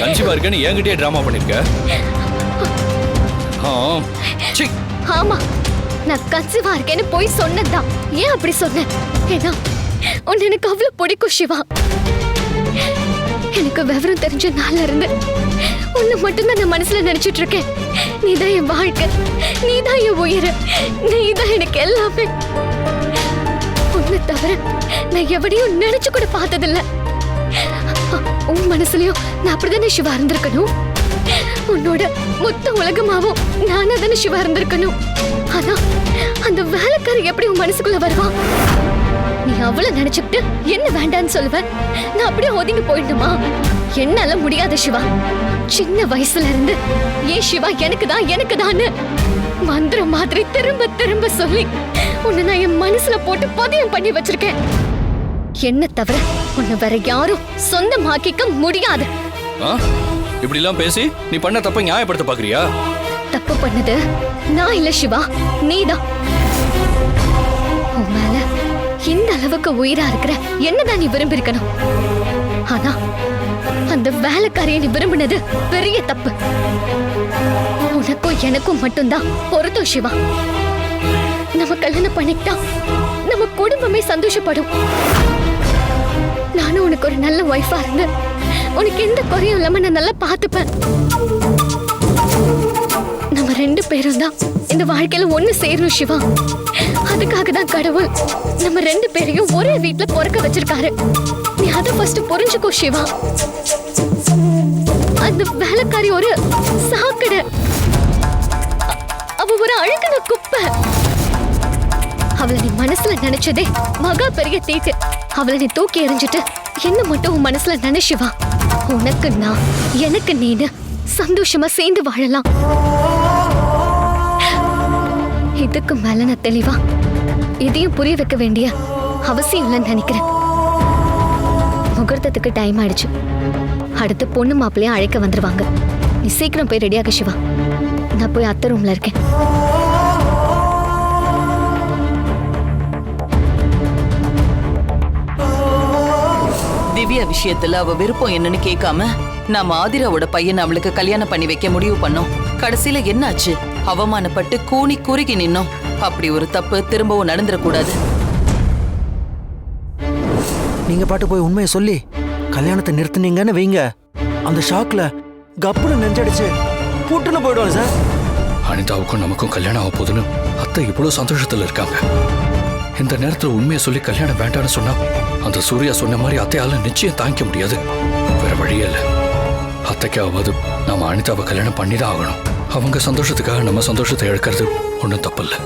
கன்சீவா இருக்கேன்னு என்கிட்டயே டிராமா பண்ணிருக்க? ஆமா நான் கன்சீவா இருக்கேன்னு போய் சொன்னதுதான். ஏன் அப்படி சொன்னேன் ஏன்னா உன்னை எனக்கு அவ்வளவு பிடிக்கும் சிவா. எனக்கு விவரம் தெரிஞ்ச நாள்ல இருந்து உன்னை மட்டும்தான் நான் மனசுல நினைச்சிட்டு இருக்கேன். நீதான் என் வாழ்க்கை நீதான் என் உயிர் நீதான் எனக்கு எல்லாமே. உன்னை தவிர நான் எவனையும் நினைச்சு கூட பார்த்ததில்ல. உன் மனசுலயும் நான் அப்படிதானே சிவா இருந்திருக்கணும்? உன்னோட மொத்த உலகமாவும் நானா தானே சிவா இருந்திருக்கணும்? ஆனா அந்த வேலைக்காரி எப்படி உன் மனசுக்குள்ள வருவான் நீ அவ்வளவு நினைச்சுக்கிட்டு என்ன வேண்டான்னு சொல்லுவ? நான் அப்படியே ஒதுங்கி போயிடுமா என்னால முடியாத சிவா. சின்ன வயசுல இருந்து ஏன் சிவா எனக்கு தான் எனக்கு தான் மந்திரம் மாதிரி திரும்ப திரும்ப சொல்லி உன்னை நான் என் மனசுல போட்டு பதியம் பண்ணி வச்சிருக்கேன். என்ன தவிர உன்னை வேற யாரும் சொந்தமாக்கிக்க முடியாது. ஆ? இப்படிலாம் பேசி நீ பண்ண தப்ப நியாயப்படுத்த பாக்குறியா தப்பு பண்ணது நான் இல்ல சிவா நீதான். உன் மேல இந்த அளவுக்கு உயிரா இருக்கிற என்னதான் நீ விரும்பியிருக்கணும்? ஆனா அந்த வேலைக்காரியை நீ விரும்பினது பெரிய தப்பு. உனக்கும் எனக்கும் மட்டும்தான் பொருத்தம் சிவா. நம்ம கல்யாணம் பண்ணிக்கிட்டா நம்ம குடும்பமே சந்தோஷப்படும். உனக்கு ஒரு நல்ல ஒய்ஃபா இருந்து உனக்கு எந்த குறையும் இல்லாம நான் நல்லா பார்த்துப்பேன். நம்ம ரெண்டு பேரும் தான் இந்த வாழ்க்கையில ஒண்ணு சேரணும் சிவா. அதுக்காக தான் கடவுள் நம்ம ரெண்டு பேரையும் ஒரே வீட்ல பிறக்க வச்சிருக்காரு. நீ அதை ஃபர்ஸ்ட் புரிஞ்சுக்கோ சிவா. அந்த வேலைக்காரி ஒரு சாக்கடை. அவ ஒரு அழுகின குப்பை. அவளை நீ மனசுல நினைச்சதே மகா பெரிய தீட்டு. அவளை நீ தூக்கி எறிஞ்சிட்டு என்ன மட்டும் உன் மனசுல நினைச்சுவா உனக்கு நான் எனக்கு நீனு சந்தோஷமா சேர்ந்து வாழலாம். இதுக்கு மேல நான் தெளிவா இதையும் புரிய வைக்க வேண்டிய அவசியம் இல்லைன்னு நினைக்கிறேன். முகூர்த்தத்துக்கு டைம் ஆயிடுச்சு. அடுத்து பொண்ணு மாப்பிள்ளையும் அழைக்க வந்துருவாங்க. நீ சீக்கிரம் போய் ரெடியாக சிவா. நான் போய் அத்தை ரூம்ல இருக்கேன். திவ்யா விஷயத்துல அவ விருப்பம் என்னன்னு கேட்காம நாம ஆதிராவோட பையனை அவளுக்கு கல்யாணம் பண்ணி வைக்க முடிவு பண்ணோம். கடைசியில என்னாச்சு? அவமானப்பட்டு கூனி குறுகி நின்னோம். அப்படி ஒரு தப்பு திரும்பவும் நடந்துடக்கூடாது. நீங்க பாட்டு போய் உண்மையை சொல்லி கல்யாணத்தை நிறுத்துனீங்கன்னு வைங்க. அந்த ஷாக்ல கப்புன்னு நெஞ்சடிச்சு புட்டுன்னு போயிடுவாங்க சார். அனிதாவுக்கும் நமக்கும் கல்யாணம் ஆக போகுதுன்னு அத்தை இவ்வளவு சந்தோஷத்துல இருக்காங்க. இந்த நேரத்துல உண்மையை சொல்லி கல்யாணம் வேண்டாம்னு சொன்னா அந்த சூர்யா சொன்ன மாதிரி அத்தையால நிச்சயம் தாங்கிக்க முடியாது. வேற வழியே இல்லை. அத்தைக்காவது நாம அனிதாவை கல்யாணம் பண்ணி தான் ஆகணும். அவங்க சந்தோஷத்துக்காக நம்ம சந்தோஷத்தை இழக்கிறது ஒன்றும் தப்பில்லை